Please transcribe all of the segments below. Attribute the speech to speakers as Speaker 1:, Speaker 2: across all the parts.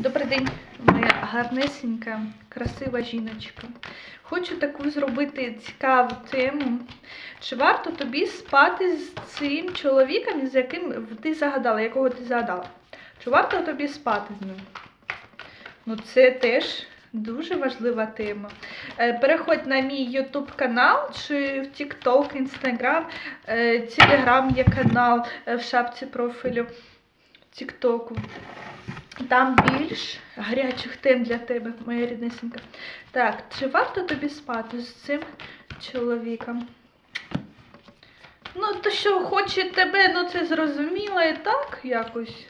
Speaker 1: Добрий день, моя гарнесенька, красива жіночка. Хочу таку зробити цікаву тему. Чи варто тобі спати з цим чоловіком, з яким ти загадала, якого ти загадала? Чи варто тобі спати з ним? Ну, це теж дуже важлива тема. Е, Переходь на мій YouTube канал, чи в TikTok, Instagram, Telegram є канал е, в шапці профілю TikTok. Там більш гарячих тем для тебе, моя ріднесенька. Так, чи варто тобі спати з цим чоловіком? Ну, то що хоче тебе, ну це зрозуміло і так якось.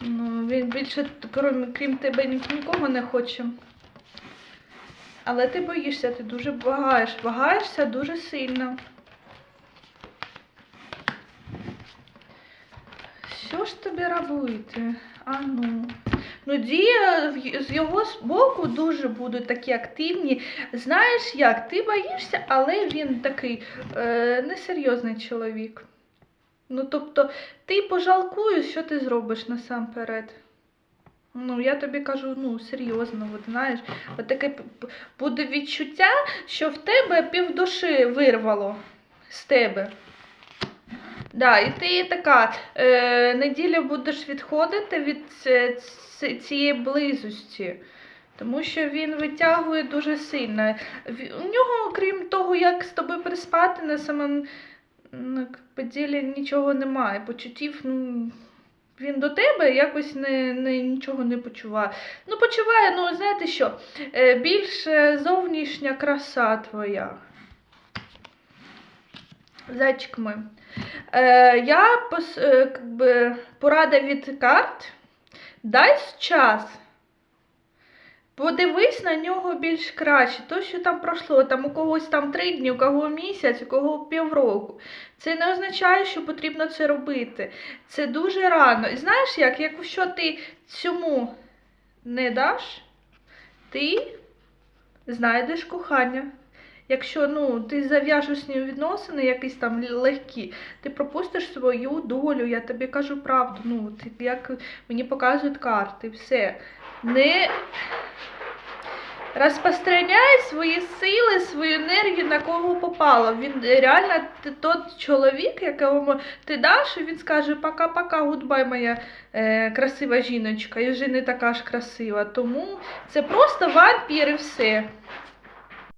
Speaker 1: Ну, він більше, крім, крім тебе, нікого не хоче. Але ти боїшся, ти дуже вагаєш, вагаєшся дуже сильно. Що ж тобі робити? А ну. Ну, дії з його боку дуже будуть такі активні. Знаєш як, ти боїшся, але він такий е, несерйозний чоловік. Ну, тобто, ти пожалкуєш, що ти зробиш насамперед. Ну, я тобі кажу, ну, серйозно, от знаєш, от таке буде відчуття, що в тебе півдуші вирвало з тебе. Да, і ти така е, неділю будеш відходити від ц- цієї близості, тому що він витягує дуже сильно. У нього, крім того, як з тобою переспати, на самому ну, как би, ділі нічого немає. Почуттів, ну. Він до тебе якось не, не, нічого не почуває. Ну, почуває, ну, знаєте що, е, більш е, зовнішня краса твоя. Зайчик мой. Е, я пос, е, би, порада від карт. Дай час. Подивись на нього більш краще. То, що там пройшло, там у когось там три дні, у кого місяць, у кого півроку. Це не означає, що потрібно це робити. Це дуже рано. І знаєш як, якщо ти цьому не даш, ти знайдеш кохання. Якщо ну, ти зав'яжеш з ним відносини, якісь там легкі, ти пропустиш свою долю, я тобі кажу правду. Ну, ти, як мені показують карти, все. Не розпространяй свої сили, свою енергію на кого попало. Він реально т- тот чоловік, якому ти даш, і він скаже пока-пока, гудбай, моя е, красива жіночка, і вже не така ж красива. Тому це просто вампір і все.